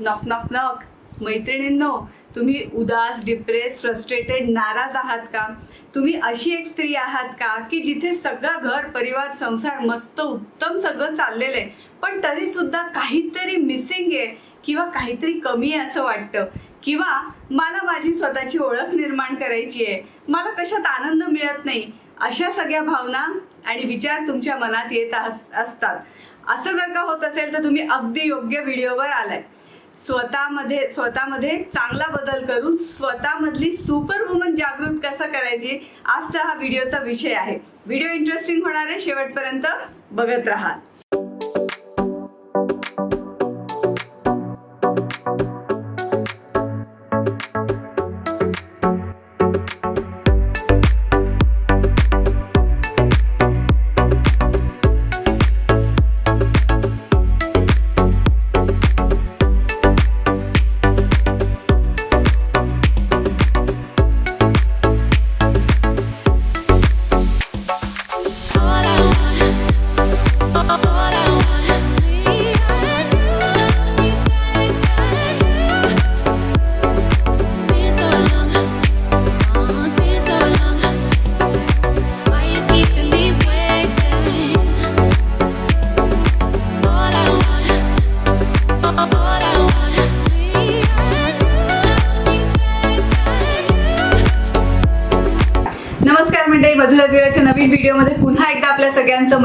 Knock knock knock मैत्रिणींनो तुम्ही उदास डिप्रेस फ्रस्ट्रेटेड नाराज आहात का? तुम्ही अशी एक स्त्री आहात का की जिथे सगळं घर परिवार संसार मस्त उत्तम सगळं चाललेलं आहे पण तरी सुद्धा काहीतरी मिसिंग आहे किंवा काहीतरी कमी आहे असं वाटतं? किंवा मला माझी स्वतःची ओळख निर्माण करायची आहे? मला कशात आनंद मिळत नाही? अशा सगळ्या भावना आणि विचार तुमच्या मनात येत अस- असतात. असं जर का होत असेल तर तुम्ही अगदी योग्य व्हिडिओवर आलाय. स्वतःमध्ये स्वतःमध्ये चांगला बदल करून स्वतःमधली सुपर वुमन जागृत कसं करायची आजचा हा व्हिडिओचा विषय आहे. व्हिडिओ इंटरेस्टिंग होणार आहे शेवटपर्यंत बघत राहा.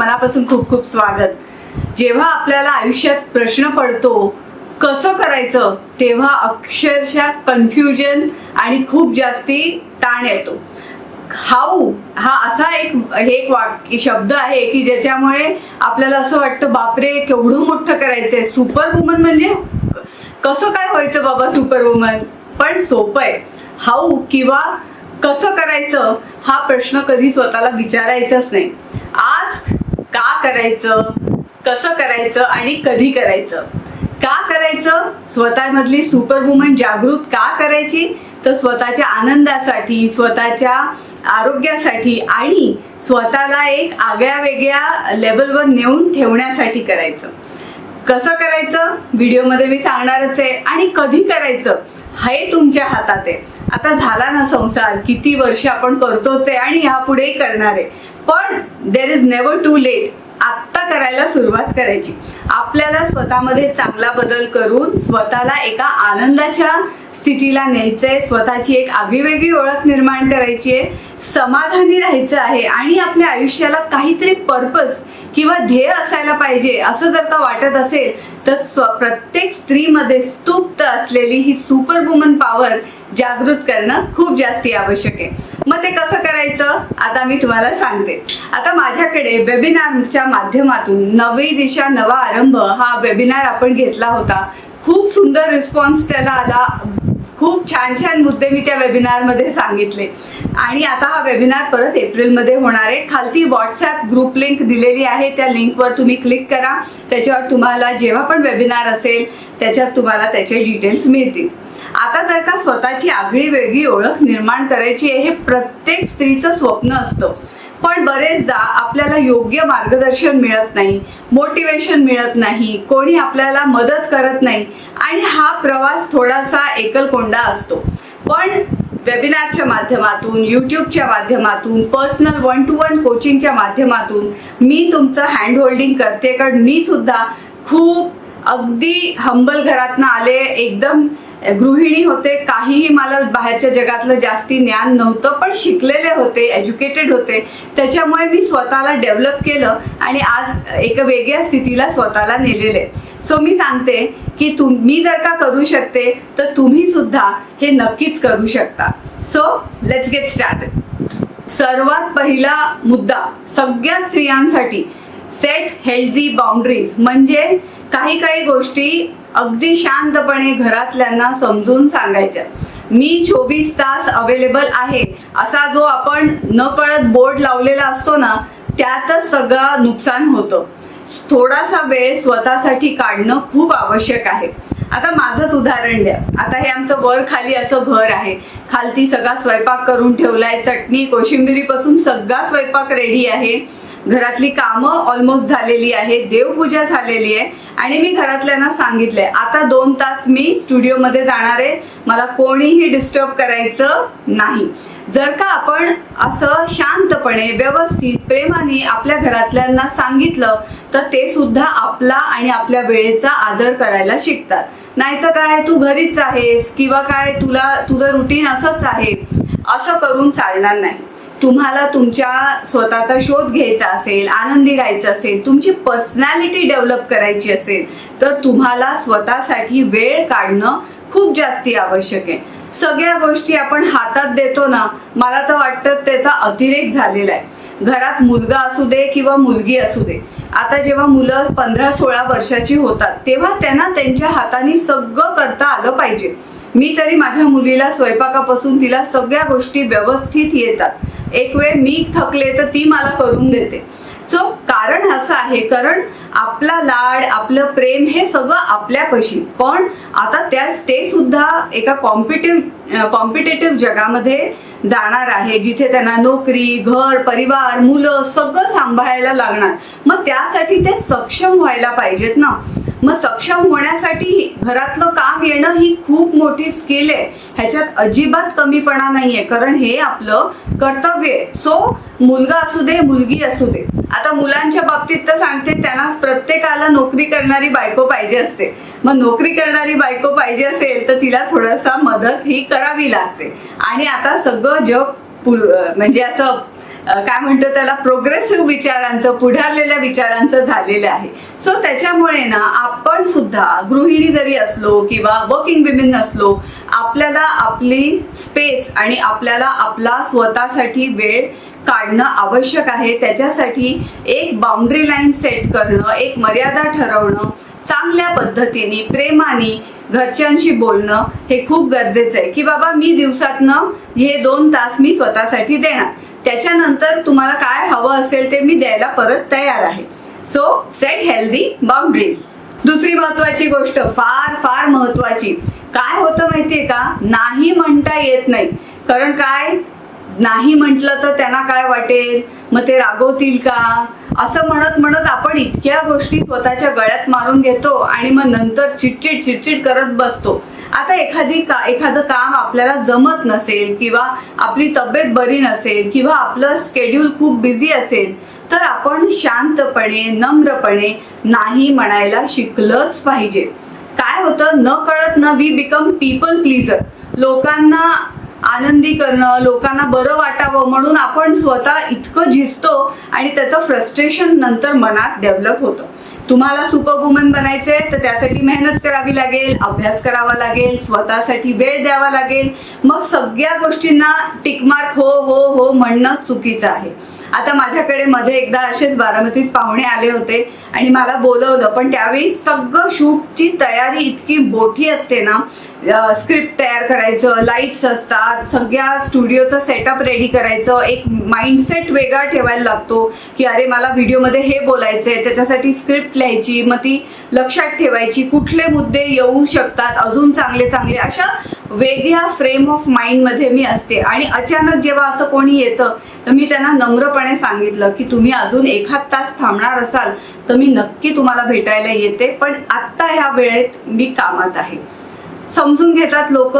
मनापासून खूप खूप स्वागत. जेव्हा आपल्याला आयुष्यात प्रश्न पडतो कसं करायचं तेव्हा अक्षरशः कन्फ्युजन आणि खूप जास्ती ताण येतो. हाऊ हा असा एक हे एक वाक्य शब्द आहे की ज्याच्यामुळे आपल्याला असं वाटतं बापरे केवढं मोठं करायचंय. सुपर वुमन म्हणजे कसं काय व्हायचं बाबा सुपर वुमन पण सोपं आहे. हाऊ किंवा कसं करायचं हा प्रश्न कधी स्वतःला विचारायचाच नाही. करायचं कसं करायचं आणि कधी करायचं? का करायचं? स्वतःमधली सुपर वुमन जागृत का करायची? तर स्वतःच्या आनंदासाठी स्वतःच्या आरोग्यासाठी आणि स्वतःला एक आगळ्या वेगळ्या लेवलवर नेऊन ठेवण्यासाठी करायचं. कसं करायचं? व्हिडिओमध्ये मी सांगणारच आहे. आणि कधी करायचं? हे तुमच्या हातात आहे. आता झाला ना संसार किती वर्ष आपण करतोच आहे आणि ह्यापुढेही करणार आहे. पण there is never too late आत्ता करायला सुरुवात करायची. आपल्याला स्वतःमध्ये चांगला बदल करून स्वतःला एका आनंदाच्या स्थितीला न्यायचंय. स्वतःची एक आगळीवेगळी ओळख निर्माण करायची आहे. समाधानी राहायचं आहे आणि आपल्या आयुष्याला काहीतरी पर्पज किंवा ध्येय असायला पाहिजे असं जर का वाटत असेल तर स्व प्रत्येक स्त्रीमध्ये स्तुप्त असलेली ही सुपर वुमन पॉवर जागृत करणं खूप जास्ती आवश्यक आहे. मग ते कसं करायचं? आता मी तुम्हाला सांगते. आता माझ्याकडे वेबिनारच्या माध्यमातून नवी दिशा नवा आरंभ हा वेबिनार आपण घेतला होता. खूप सुंदर रिस्पॉन्स त्याला आला. खूप छान छान मुद्दे मी त्या वेबिनारमध्ये सांगितले. आणि आता हा वेबिनार परत एप्रिलमध्ये होणार आहे. खालती व्हॉट्सॲप ग्रुप लिंक दिलेली आहे. त्या लिंकवर तुम्ही क्लिक करा. त्याच्यावर तुम्हाला जेव्हा पण वेबिनार असेल त्याच्यात तुम्हाला त्याचे डिटेल्स मिळतील. आता जर का स्वतःची आगळी वेगळी ओळख निर्माण करायची आहे हे प्रत्येक स्त्रीचं स्वप्न असतं. पण बरेचदा आपल्याला योग्य मार्गदर्शन मिळत नाही मोटिवेशन मिळत नाही कोणी आपल्याला मदत करत नाही आणि हा प्रवास थोडासा एकलकोंडा असतो. पण वेबिनारच्या माध्यमातून यूट्यूबच्या माध्यमातून पर्सनल वन टू वन कोचिंगच्या माध्यमातून मी तुमचं हँड होल्डिंग करते. कारण मी सुद्धा खूप अगदी हंबल घरातनं आले एकदम गृहिणी होते काहीही मला बाहेरच्या जगातलं जास्ती ज्ञान नव्हतं पण शिकलेले होते एज्युकेटेड होते. त्याच्यामुळे मी स्वतःला डेव्हलप केलं आणि आज एका वेगळ्या स्थितीला स्वतःला नेलेले. सो मी सांगते की तुम्ही जर का करू शकते तर तुम्ही सुद्धा हे नक्कीच करू शकता. सो लेट्स गेट स्टार्ट सर्वात पहिला मुद्दा सगळ्या स्त्रियांसाठी सेट हेल्दी बाउंड्रीज म्हणजे काही काही गोष्टी अगदी शांतपणे घरातल्यांना समजून सांगायच्या मी चोवीस तास अवेलेबल आहे. असा जो आपण न कळत बोर्ड लावलेला असतो ना त्यातच सगळं नुकसान होतं. थोडासा वेळ स्वतःसाठी काढणं खूप आवश्यक आहे. आता माझंच उदाहरण द्या. आता हे आमचं वर खाली असं घर आहे. खालती सगळा स्वयंपाक करून ठेवलाय. चटणी कोशिंबिरीपासून सगळा स्वयंपाक रेडी आहे. घरातली कामं ऑलमोस्ट झालेली आहे देवपूजा झालेली आहे. आणि मी घरातल्यांना सांगितलंय आता दोन तास मी स्टुडिओमध्ये जाणार आहे. मला कोणीही डिस्टर्ब करायचं नाही. जर का आपण असं शांतपणे व्यवस्थित प्रेमाने आपल्या घरातल्यांना सांगितलं तर ते सुद्धा आपला आणि आपल्या वेळेचा आदर करायला शिकतात. नाहीतर काय तू घरीच आहेस किंवा काय तुला तुझं रुटीन असंच आहे असं करून चालणार नाही. तुम्हाला तुमच्या स्वतःचा शोध घ्यायचा असेल आनंदी राहायचं असेल तुमची पर्सनॅलिटी डेव्हलप करायची असेल तर तुम्हाला स्वतःसाठी वेळ काढणं खूप जास्ती आवश्यक आहे. सगळ्या गोष्टी आपण हातात देतो ना मला तर वाटतं त्याचा अतिरेक झालेला आहे. घरात मुलगा असू दे किंवा मुलगी असू दे आता जेव्हा मुलं पंधरा सोळा वर्षाची होतात तेव्हा त्यांना त्यांच्या हाताने सगळं करता आलं पाहिजे. मी तरी माझ्या मुलीला स्वयंपाकापासून तिला सगळ्या गोष्टी व्यवस्थित येतात. एक वेळ मी थकले तर ती मला करून देते. सो कारण असं आहे कारण आपला लाड आपलं प्रेम हे सगळं आपल्यापाशी. पण आता त्याच ते सुद्धा एका कॉम्पिटिव्ह कॉम्पिटेटिव्ह जगामध्ये जाणार आहे जिथे त्यांना नोकरी घर परिवार मुलं सगळं सांभाळायला लागणार. मग त्यासाठी ते सक्षम व्हायला पाहिजेत ना. मग सक्षम होण्यासाठी घरातलं काम येणं ही खूप मोठी स्किल आहे. ह्याच्यात अजिबात कमीपणा नाहीये. कारण हे आपलं कर्तव्य आहे. सो मुलगा असू दे मुलगी असू दे. आता मुलांच्या बाबतीत तर सांगते त्यांना प्रत्येकाला नोकरी करणारी बायको पाहिजे असते. मग नोकरी करणारी बायको पाहिजे असेल तर तिला थोडासा मदत ही करावी लागते. आणि आता सगळं जग म्हणजे असं काय म्हणतो त्याला प्रोग्रेसिव्ह विचारांचं पुढारलेल्या विचारांचं झालेलं आहे. सो त्याच्यामुळे ना आपण सुद्धा गृहिणी जरी असलो किंवा वर्किंग विमेन असलो आपल्याला आपली स्पेस आणि आपल्याला आपला स्वतःसाठी वेळ काढणं आवश्यक आहे. त्याच्यासाठी एक बाउंड्री लाईन सेट करणं एक मर्यादा ठरवणं चांगल्या पद्धतीने प्रेमाने घरच्यांशी बोलणं हे खूप गरजेचं आहे. की बाबा मी दिवसातनं हे दोन तास मी स्वतःसाठी देणार. त्याच्यानंतर तुम्हाला काय हवं असेल ते मी द्यायला परत तयार आहे. सो सेट हेल्दी बाउंड्रीज दुसरी महत्वाची गोष्ट फार फार महत्वाची. काय होतं माहितीये का? नाही म्हणता येत नाही. कारण काय? नाही म्हटलं तर त्यांना काय वाटेल? मग ते रागवतील का? असं म्हणत म्हणत आपण इतक्या गोष्टी स्वतःच्या गळ्यात मारून घेतो आणि मग नंतर चिडचिड चिडचिड करत बसतो. आता एखादी का एखादं काम आपल्याला जमत नसेल किंवा आपली तब्येत बरी नसेल किंवा आपलं स्केड्यूल खूप बिझी असेल तर आपण शांतपणे नम्रपणे नाही म्हणायला शिकलंच पाहिजे. काय होतं न कळत न वी बिकम पीपल प्लीजर लोकांना आनंदी करणं लोकांना बरं वाटावं म्हणून आपण स्वतः इतकं झिजतो आणि त्याचं फ्रस्ट्रेशन नंतर मनात डेव्हलप होतं. तुम्हाला सुपर वुमन बनायचे तर त्यासाठी मेहनत करावी लागेल अभ्यास करावा लागेल स्वतःसाठी वेळ द्यावा लागेल. मग सगळ्या गोष्टींना टिकमार्क हो हो हो म्हणणं चुकीचं आहे. आता माझ्याकडे मध्ये एकदा असेच बारामतीत पाहुणे आले होते आणि मला बोलवलं पण त्यावेळी सगळं शूटची तयारी इतकी मोठी असते ना स्क्रिप्ट तयार करायचं लाईट्स असतात सगळ्या स्टुडिओचं सेटअप रेडी करायचं. एक माइंडसेट वेगळा ठेवायला लागतो की अरे मला व्हिडिओमध्ये हे बोलायचं आहे त्याच्यासाठी स्क्रिप्ट लिहायची मग ती लक्षात ठेवायची कुठले मुद्दे येऊ शकतात अजून चांगले चांगले अशा वेगळ्या फ्रेम ऑफ माइंडमध्ये मी असते. आणि अचानक जेव्हा असं कोणी येतं तर मी त्यांना नम्रपणे सांगितलं की तुम्ही अजून एखाद तास थांबणार असाल तर मी नक्की तुम्हाला भेटायला येते पण आत्ता ह्या वेळेत मी कामात आहे. समजून घेतात लोक.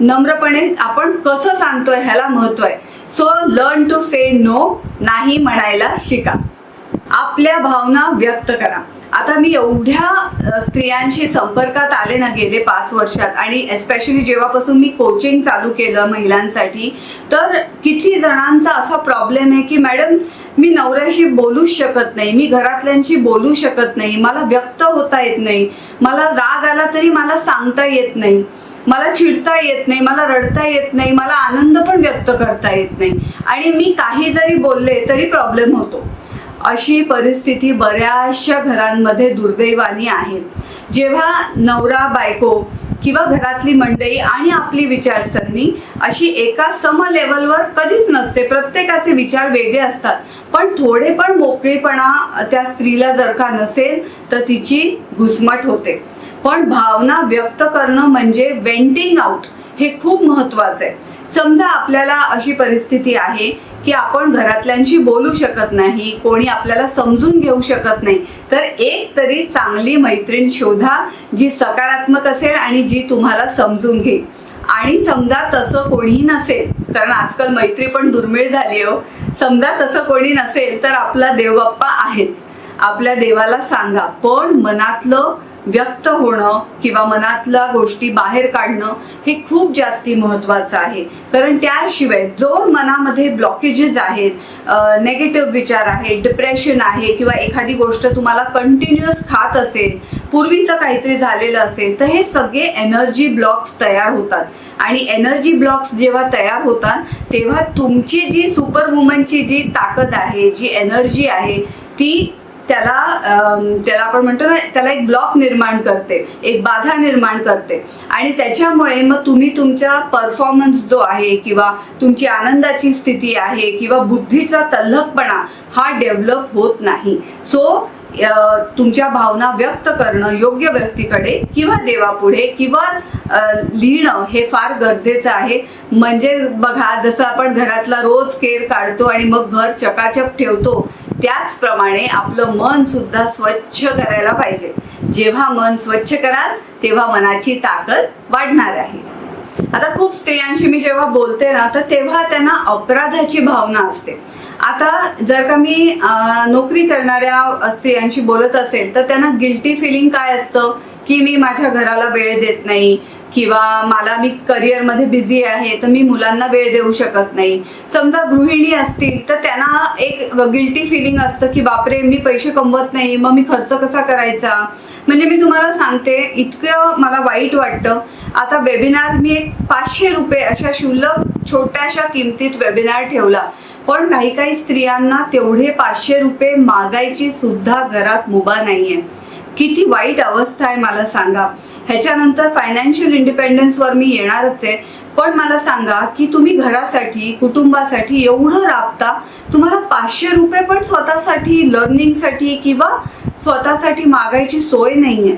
नम्रपणे आपण कसं सांगतोय ह्याला महत्त्व आहे. So learn to say no नाही म्हणायला शिका. आपल्या भावना व्यक्त करा. आता मी एवढ्या स्त्रियांशी संपर्कात आले ना गेले पाच वर्षात आणि एस्पेशली जेव्हापासून मी कोचिंग चालू केलं महिलांसाठी तर किती जणांचा असा प्रॉब्लेम आहे की मॅडम मी नवऱ्याशी बोलूच शकत नाही मी घरातल्यांशी बोलू शकत नाही मला व्यक्त होता येत नाही मला राग आला तरी मला सांगता येत नाही मला चिडता येत नाही मला रडता येत नाही मला आनंद पण व्यक्त करता येत नाही. आणि मी काही जरी बोलले तरी प्रॉब्लेम होतो. अशी परिस्थिती बऱ्याचशा घरांमध्ये दुर्दैवानी आहे. जेव्हा नवरा बायको किंवा घरातली मंडळी आणि आपली विचारसरणी अशी एका सम लेवलवर कधीच नसते. प्रत्येकाचे विचार वेगळे असतात. पण थोडे पण मोकळेपणा त्या स्त्रीला जर का नसेल तर तिची घुसमट होते. पण भावना व्यक्त करणं म्हणजे वेंटिंग आउट हे खूप महत्वाचं आहे. समजा आपल्याला अशी परिस्थिती आहे की आपण घरातल्यांशी बोलू शकत नाही कोणी आपल्याला समजून घेऊ शकत नाही. तर एक तरी चांगली मैत्रीण शोधा जी सकारात्मक असेल आणि जी तुम्हाला समजून घेईल. आणि समजा तसं कोणीही नसेल कारण आजकाल मैत्री पण दुर्मिळ झाली हो. समजा तसं कोणी नसेल तर आपला देवबाप्पा आहेच. आपल्या देवाला सांगा पण मनातलं व्यक्त होणं किंवा मनातल्या गोष्टी बाहेर काढणं हे खूप जास्ती महत्वाचं आहे. कारण त्याशिवाय जो मनामध्ये ब्लॉकेजेस आहेत नेगेटिव्ह विचार आहेत डिप्रेशन आहे किंवा एखादी गोष्ट तुम्हाला कंटिन्युअस खात असेल पूर्वीचं काहीतरी झालेलं असेल तर हे सगळे एनर्जी ब्लॉक्स तयार होतात. आणि एनर्जी ब्लॉक्स जेव्हा तयार होतात तेव्हा तुमची जी सुपर वुमनची जी ताकद आहे जी एनर्जी आहे ती त्याला त्याला आपण म्हणतो ना त्याला एक ब्लॉक निर्माण करते एक बाधा निर्माण करते. आणि त्याच्यामुळे मग तुम्ही तुमचा परफॉर्मन्स जो आहे किंवा तुमची आनंदाची स्थिती आहे किंवा बुद्धीचा तल्लखपणा हा डेव्हलप होत नाही. सो तुमच्या भावना व्यक्त करणं योग्य व्यक्तीकडे किंवा देवापुढे किंवा लिहिणं हे फार गरजेचं आहे. म्हणजे बघा जसं आपण घरातला रोज केर काढतो आणि मग घर चकाचक ठेवतो त्याचप्रमाणे आपलं मन सुद्धा स्वच्छ करायला पाहिजे. जेव्हा मन स्वच्छ कराल तेव्हा मनाची ताकद वाढणार आहे. आता खूप स्त्रियांशी मी जेव्हा बोलते ना तर तेव्हा त्यांना अपराधाची भावना असते. आता जर का मी नोकरी करणाऱ्या स्त्रियांशी बोलत असेल तर त्यांना गिल्टी फिलिंग काय असतं? की मी माझ्या घराला वेळ देत नाही किंवा मला मी करिअरमध्ये बिझी आहे तर मी मुलांना वेळ देऊ शकत नाही. समजा गृहिणी असतील तर त्यांना एक गिल्टी फिलिंग असतं की बापरे मी पैसे कमवत नाही मग मी खर्च कसा करायचा? म्हणजे मी तुम्हाला सांगते इतकं मला वाईट वाटतं. आता वेबिनार मी एक पाचशे रुपये अशा शुल्लक छोट्याशा किमतीत वेबिनार ठेवला. पण काही काही स्त्रियांना तेवढे पाचशे रुपये मागायची सुद्धा घरात मुभा नाहीये. किती वाईट अवस्था आहे मला सांगा. ह्याच्यानंतर फायनान्शियल इंडिपेंडन्सवर मी येणारच आहे. पण मला सांगा की तुम्ही घरासाठी कुटुंबासाठी एवढं राबता तुम्हाला पाचशे रुपये पण स्वतःसाठी लर्निंगसाठी किंवा स्वतःसाठी मागायची सोय नाहीये.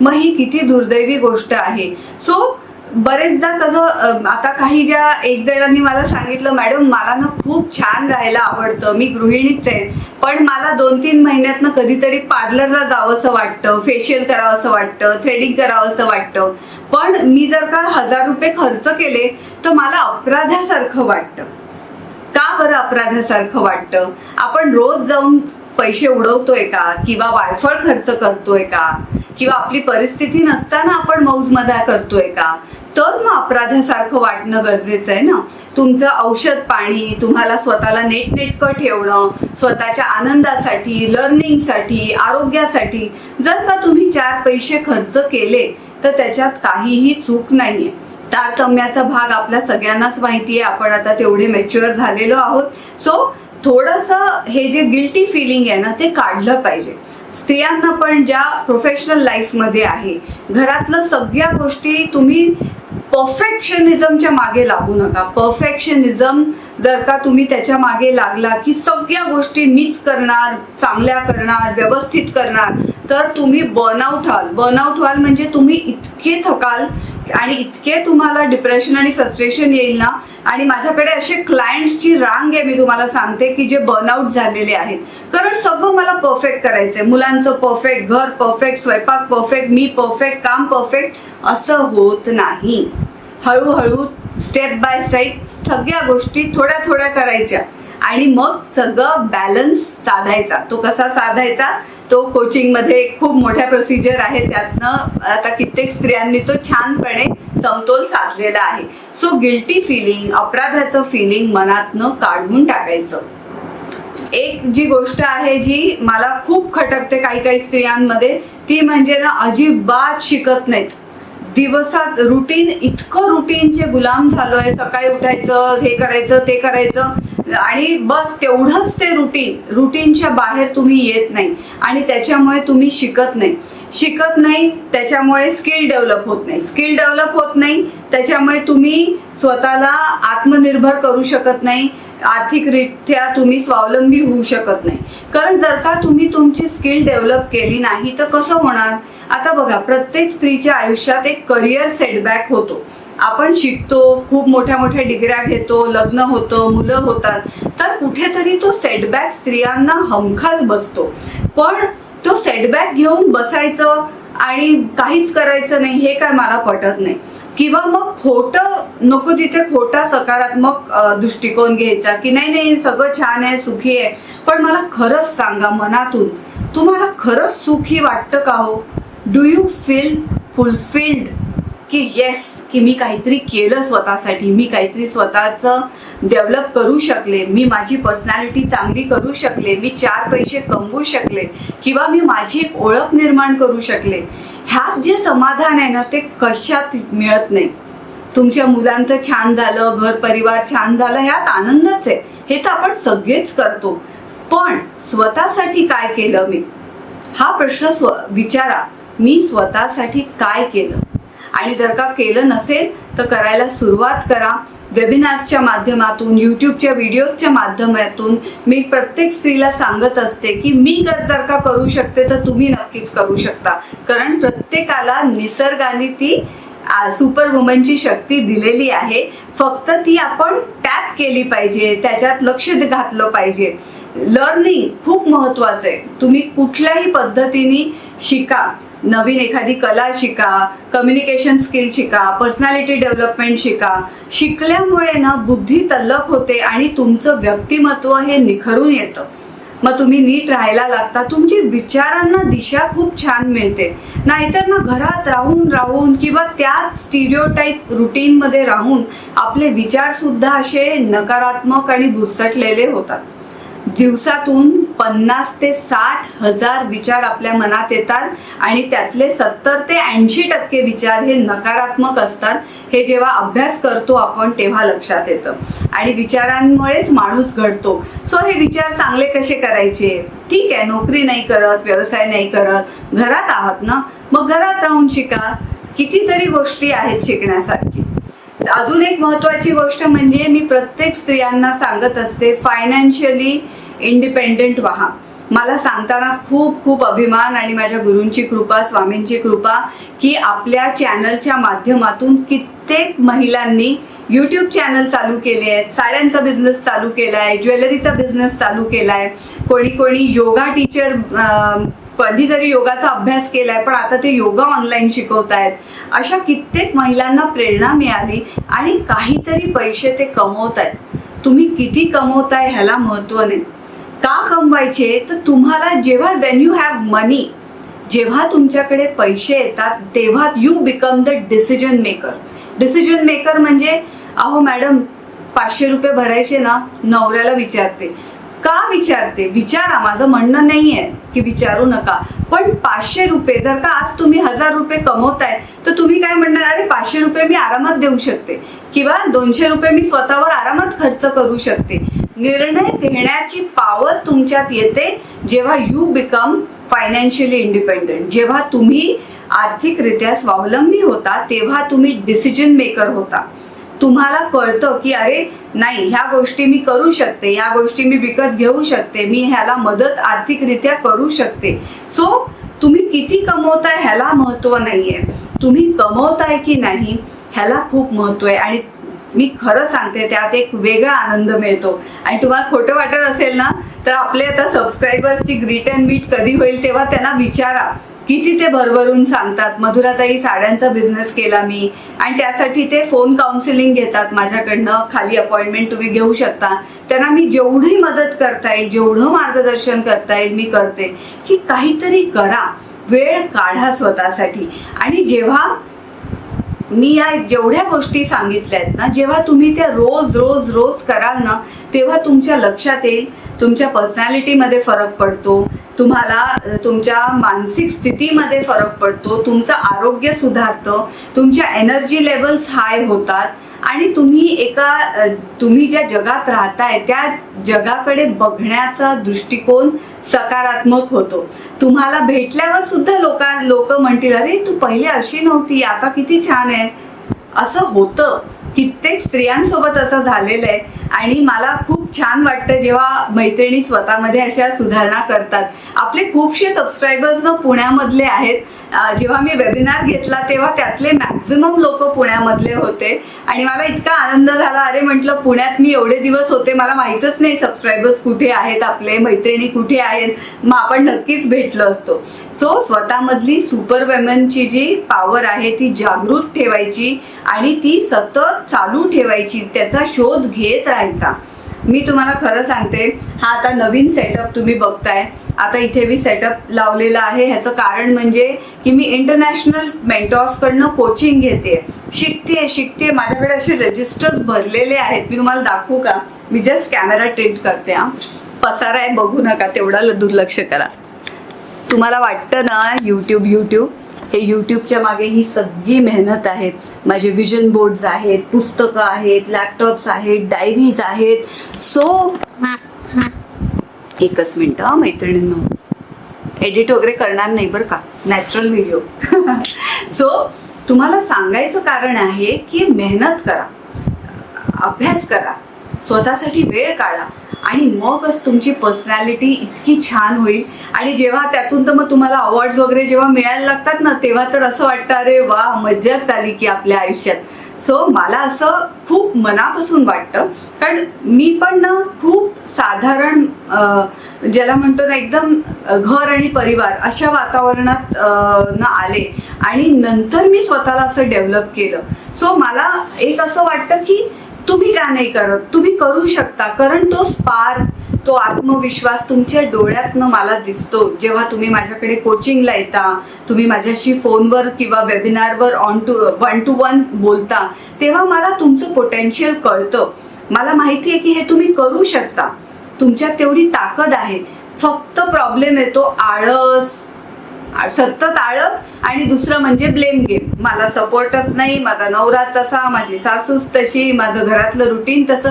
मग ही किती दुर्दैवी गोष्ट आहे. सो बरेचदा कसं आता काही ज्या एक जणांनी मला सांगितलं मॅडम मला ना खूप छान राहायला आवडतं मी गृहिणीच आहे पण मला दोन तीन महिन्यातनं कधीतरी पार्लरला जावंसं वाटतं फेशियल करावंसं वाटतं थ्रेडिंग करावंसं वाटतं पण मी जर का हजार रुपये खर्च केले तर मला अपराधासारखं वाटतं. का बरं अपराधासारखं वाटतं? आपण रोज जाऊन पैसे उडवतोय का? किंवा वायफळ खर्च करतोय का? किंवा आपली परिस्थिती नसताना आपण मौज मजा करतोय का? तर मग अपराधासारखं वाटणं गरजेचं आहे ना? तुमचं औषध पाणी तुम्हाला स्वतःला नेटनेटकं ठेवणं स्वतःच्या आनंदासाठी लर्निंगसाठी आरोग्यासाठी जर का तुम्ही चार पैसे खर्च केले तर त्याच्यात काहीही चूक नाहीये. तारतम्याचा भाग आपल्या सगळ्यांनाच माहिती आहे आपण आता तेवढे मॅच्युअर झालेलो आहोत. सो थोडस हे जे गिल्टी फिलिंग आहे ना ते काढलं पाहिजे. स्त्रियांना पण ज्या प्रोफेशनल लाईफमध्ये आहे घरातलं सगळ्या गोष्टी तुम्ही परफेक्शनिझमच्या मागे लागू नका. परफेक्शनिझम जर का तुम्ही त्याच्यामागे लागला की सगळ्या गोष्टी मीच करणार चांगल्या करणार व्यवस्थित करणार तर तुम्ही बर्नआउट व्हाल. बर्नआउट व्हाल म्हणजे तुम्ही इतके थकाल आणि इतके तुम्हाला डिप्रेशन आणि फ्रस्ट्रेशन येईल ना आणि माझ्याकडे असे क्लायंट्सची रांग आहे मी तुम्हाला सांगते की जे बर्नआउट झालेले आहेत. कारण सगळं मला परफेक्ट करायचंय. मुलांचं परफेक्ट घर परफेक्ट स्वयंपाक परफेक्ट मी परफेक्ट काम परफेक्ट असं होत नाही. हळूहळू स्टेप बाय स्टेप सगळ्या गोष्टी थोड्या थोड्या करायच्या. आणि मग सगळं बॅलन्स साधायचा. तो कसा साधायचा? तो कोचिंगमध्ये खूप मोठ्या प्रोसिजर आहे त्यातनं आता कित्येक स्त्रियांनी तो छानपणे समतोल साधलेला आहे. सो गिल्टी फिलिंग अपराधाचं फिलिंग मनातनं काढून टाकायचं. एक जी गोष्ट आहे जी मला खूप खटकते काही काही स्त्रियांमध्ये ती म्हणजे ना अजिबात शिकत नाहीत. दिवसात रुटीन इतकं रुटीनचे गुलाम झालोय. सकाळी उठायचं हे करायचं ते करायचं. आणि बस तेवढंच ते रुटीन रुटीनच्या बाहेर तुम्ही येत नाही. आणि त्याच्यामुळे तुम्ही शिकत नाही. शिकत नाही त्याच्यामुळे स्किल डेव्हलप होत नाही. स्किल डेव्हलप होत नाही त्याच्यामुळे तुम्ही स्वतःला आत्मनिर्भर करू शकत नाही. आर्थिकरित्या तुम्ही स्वावलंबी होऊ शकत नाही. कारण जर का तुम्ही तुमची स्किल डेव्हलप केली नाही तर कसं होणार? आता बघा प्रत्येक स्त्रीच्या आयुष्यात एक करिअर सेटबॅक होतो. आपण शिकतो खूप मोठ्या मोठ्या डिग्र्या घेतो लग्न होतं मुलं होतात तर कुठेतरी तो सेटबॅक स्त्रियांना हमखास बसतो. पण तो सेटबॅक घेऊन बसायचं आणि काहीच करायचं नाही हे काय मला पटत नाही. किंवा मग खोटं नको तिथे खोटा सकारात्मक दृष्टिकोन घ्यायचा की नाही नाही सगळं छान आहे सुखी आहे. पण मला खरंच सांगा मनातून तुम्हाला खरंच सुखी वाटतं का हो? डू यू फील फुलफिल्ड की येस की मी काहीतरी केलं स्वतःसाठी मी काहीतरी स्वतःचं डेव्हलप करू शकले मी माझी पर्सनॅलिटी चांगली करू शकले मी चार पैसे कमवू शकले किंवा मी माझी एक ओळख निर्माण करू शकले ह्यात जे समाधान आहे ना ते कशात मिळत नाही. तुमच्या मुलांचं छान झालं घर परिवार छान झालं ह्यात आनंदच आहे. हे तर आपण सगळेच करतो. पण स्वतःसाठी काय केलं मी? हा प्रश्न स्व विचारा. मी स्वतःसाठी काय केलं? आणि जर का केलं नसेल तर करायला सुरुवात करा. वेबिनार्सच्या माध्यमातून यूट्यूबच्या व्हिडिओजच्या माध्यमातून मी प्रत्येक स्त्रीला सांगत असते की मी जर जर का करू शकते तर तुम्ही नक्कीच करू शकता. कारण प्रत्येकाला निसर्गाने ती सुपर वुमनची शक्ती दिलेली आहे. फक्त ती आपण टॅप केली पाहिजे त्याच्यात लक्ष घातलं पाहिजे. लर्निंग खूप महत्वाचं आहे. तुम्ही कुठल्याही पद्धतीने शिका. नवीन एखादी कला शिका कम्युनिकेशन स्किल शिका पर्सनॅलिटी डेव्हलपमेंट शिका शिकल्यामुळे ना बुद्धी तल्लक होते आणि तुमचं व्यक्तिमत्व हे निखरून येतं. मग तुम्ही नीट राहायला लागता तुमची विचारांना दिशा खूप छान मिळते. नाहीतर ना घरात राहून राहून किंवा त्याच स्टिरिओटाईप रुटीनमध्ये राहून आपले विचार सुद्धा असे नकारात्मक आणि भुरसटलेले होतात. दिवसातून पन्नास ते साठ हजार विचार आपल्या मनात येतात आणि त्यातले सत्तर ते ऐंशी टक्के विचार हे नकारात्मक असतात. हे जेव्हा अभ्यास करतो आपण तेव्हा लक्षात येतं. आणि विचारांमुळेच माणूस घडतो. सो हे विचार चांगले कसे करायचे? ठीक आहे नोकरी नाही करत व्यवसाय नाही करत घरात आहात ना? मग घरात राहून शिका. कितीतरी गोष्टी आहेत शिकण्यासाठी अजून एक महत्वाची गोष्ट म्हणजे मी प्रत्येक स्त्रियांना सांगत असते फायनान्शियली इंडिपेंडेंट व्हा. मला सांगताना खूप खूप अभिमान आणि माझ्या गुरूंची कृपा स्वामींची कृपा की आपल्या चॅनलच्या माध्यमातून कित्येक महिलांनी यूट्यूब चॅनल चालू केले आहेत साड्यांचा बिझनेस चालू केला आहे ज्वेलरीचा बिझनेस चालू केला आहे कोणी कोणी योगा टीचर कधीतरी योगाचा अभ्यास केलाय पण आता ते योगा ऑनलाईन शिकवत आहेत अशा कित्येक महिलांना प्रेरणा मिळाली आणि काहीतरी पैसे ते कमवत आहेत तुम्ही किती कमवताय ह्याला महत्त्व नाही. का कमवायचे? तर तुम्हाला जेव्हा वेन यू हॅव मनी जेव्हा तुमच्याकडे पैसे येतात तेव्हा you become the decision maker decision maker म्हणजे अहो मॅडम पाचशे रुपये भरायचे ना नवऱ्याला विचारते. का विचारते? विचारा माझं म्हणणं नाही आहे की विचारू नका. पण पाचशे रुपये जर का आज तुम्ही हजार रुपये कमवताय तर तुम्ही काय म्हणणार? अरे पाचशे रुपये मी आरामात देऊ शकते. किंवा दोनशे रुपये मी स्वतःवर आरामात खर्च करू शकते. निर्णय घेण्याची पॉवर तुमच्यात येते जेव्हा यू बिकम फायनान्शियली इंडिपेंडेंट जेव्हा तुम्ही आर्थिकरित्या स्वावलंबी होता तेव्हा तुम्ही डिसिजन मेकर होता. तुम्हाला कळतं की अरे नाही ह्या गोष्टी मी करू शकते ह्या गोष्टी मी विकत घेऊ शकते मी ह्याला मदत आर्थिकरित्या करू शकते. सो तुम्ही किती कमवताय ह्याला महत्त्व नाहीये. तुम्ही कमवताय की नाही ह्याला खूप महत्त्व आहे. आणि मी खरं सांगते त्यात एक वेगळा आनंद मिळतो. आणि तुम्हाला खोटं वाटत असेल ना तर आपले आता सबस्क्रायबर्सची ग्रीट अँड मीट कधी होईल तेव्हा त्यांना विचारा. किती ते भरभरून सांगतात मधुराताई साड्यांचा बिझनेस केला मी. आणि त्यासाठी ते फोन काउन्सिलिंग घेतात माझ्याकडनं. खाली अपॉइंटमेंट तुम्ही घेऊ शकता. त्यांना मी जेवढी मदत करता येईल जेवढं मार्गदर्शन करता येईल मी करते. की काहीतरी करा. वेळ काढा स्वतःसाठी. आणि जेव्हा मी या जेवढ्या गोष्टी सांगितल्या आहेत ना जेव्हा तुम्ही त्या रोज रोज रोज कराल ना तेव्हा तुमच्या लक्षात येईल तुमच्या पर्सनॅलिटीमध्ये फरक पडतो तुम्हाला तुमच्या मानसिक स्थितीमध्ये फरक पडतो तुमचं आरोग्य सुधारतं तुमच्या एनर्जी लेवल्स हाय होतात आणि तुम्ही एका तुम्ही ज्या जगात राहताय त्या जगाकडे बघण्याचा दृष्टिकोन सकारात्मक होतो. तुम्हाला भेटल्यावर सुद्धा लोक लोक म्हणतील अरे तू पहिले अशी नव्हती आता किती छान आहे. असं होतं. कित्येक स्त्रियांसोबत असं झालेलं आहे. आणि मला खूप छान वाटतं जेव्हा मैत्रिणी स्वतःमध्ये अशा सुधारणा करतात. आपले खूपशे सबस्क्रायबर्स ना पुण्यामधले आहेत जेव्हा मी वेबिनार घेतला तेव्हा त्यातले मॅक्झिमम लोक पुण्यामधले होते. आणि मला इतका आनंद झाला अरे म्हटलं पुण्यात मी एवढे दिवस होते मला माहीतच नाही सबस्क्रायबर्स कुठे आहेत आपले मैत्रिणी कुठे आहेत मग आपण नक्कीच भेटलो असतो. सो स्वतःमधली सुपर वेमनची जी पॉवर आहे ती जागृत ठेवायची आणि ती सतत चालू ठेवायची त्याचा शोध घेत राहायचा. मी तुम्हाला खरं सांगते हा आता नवीन सेटअप तुम्ही बघताय. आता इथे मी सेटअप लावलेला आहे. ह्याचं कारण म्हणजे की मी इंटरनॅशनल मेंटॉर्सकडनं कोचिंग घेते. शिकते शिकते माझ्याकडे असे रजिस्टर्स भरलेले आहेत. मी तुम्हाला दाखवू का? मी जस्ट कॅमेरा टेंट करते हा. पसारा आहे बघू नका. तेवढा ल- दुर्लक्ष करा. तुम्हाला वाटतं ना यूट्यूब यूट्यूब हे यूट्यूबच्या मागे ही सगळी मेहनत आहे. माझे विजन बोर्ड्स आहेत पुस्तकं आहेत लॅपटॉप्स आहेत डायरीज आहेत. सो एकच मिनटं हा मैत्रिणींनो. एडिट वगैरे करणार नाही बरं का? नॅचरल व्हिडिओ सो तुम्हाला सांगायचं कारण आहे की मेहनत करा अभ्यास करा. स्वतःसाठी वेळ काढा. आणि मगच तुमची पर्सनॅलिटी इतकी छान होईल. आणि जेव्हा त्यातून तर मग तुम्हाला अवॉर्ड्स वगैरे जेव्हा मिळायला लागतात ना तेव्हा तर असं वाटतं अरे वा मज्जाच झाली की आपल्या आयुष्यात. सो मला असं खूप मनापासून वाटतं. कारण मी पण ना खूप साधारण ज्याला म्हणतो ना एकदम घर आणि परिवार अशा वातावरणात ना आले. आणि नंतर मी स्वतःला असं डेव्हलप केलं. सो मला एक असं वाटतं की तुम्ही का नाही करत? तुम्ही करू शकता. कारण तो स्पार्क तो आत्मविश्वास तुमच्या डोळ्यातनं मला दिसतो. जेव्हा तुम्ही माझ्याकडे कोचिंगला येता तुम्ही माझ्याशी फोनवर किंवा वेबिनारवर one to one to one बोलता तेव्हा मला तुमचं पोटेन्शियल कळतं. मला माहिती आहे की हे तुम्ही करू शकता. तुमच्यात तेवढी ताकद आहे. फक्त प्रॉब्लेम येतो आळस सतत आळस आणि दुसरं म्हणजे ब्लेम गेम मला सपोर्टच नाही माझा नवराच तसा माझी सासूच तशी माझं घरातलं रुटीन तसं.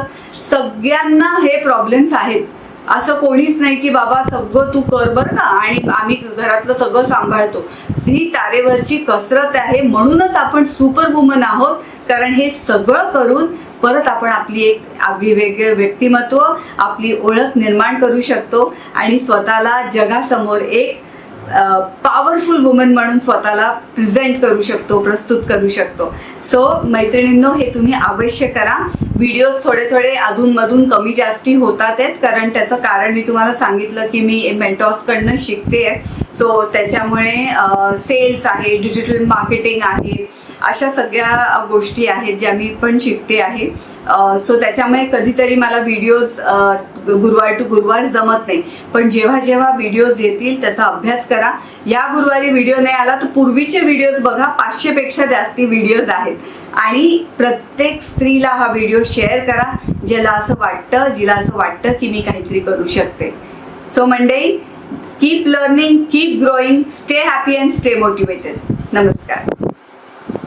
सगळ्यांना हे प्रॉब्लेम्स आहेत. असं कोणीच नाही की बाबा सगळं तू कर बरं का. आणि आम्ही घरातलं सगळं सांभाळतो. ही तारेवरची कसरत आहे म्हणूनच आपण सुपर वुमन आहोत. कारण हे सगळं करून परत आपण आपली एक आपली वेगळं व्यक्तिमत्व आपली ओळख निर्माण करू शकतो. आणि स्वतःला जगासमोर एक पॉवरफुल वुमन म्हणून स्वतःला प्रेझेंट करू शकतो प्रस्तुत करू शकतो. सो मैत्रिणींनो हे तुम्ही अवश्य करा. व्हिडिओज थोडे थोडे अधूनमधून कमी जास्ती होतात आहेत कारण त्याचं कारण मी तुम्हाला सांगितलं की मी मेंटॉसकडनं शिकते आहे. सो त्याच्यामुळे सेल्स आहे डिजिटल मार्केटिंग आहे अशा सगळ्या गोष्टी आहेत ज्या मी पण शिकते आहे. सो त्याच्यामुळे कधीतरी मला व्हिडिओज गुरुवार टू गुरुवार जमत नाही. पण जेव्हा जेव्हा व्हिडिओज येतील त्याचा अभ्यास करा. या गुरुवारी व्हिडिओ नाही आला तर पूर्वीचे व्हिडिओज बघा. पाचशे पेक्षा जास्ती व्हिडिओज आहेत. आणि प्रत्येक स्त्रीला हा व्हिडिओ शेअर करा ज्याला असं वाटतं जिला असं वाटतं की मी काहीतरी करू शकते. So Mandai keep learning keep growing stay happy and stay motivated नमस्कार.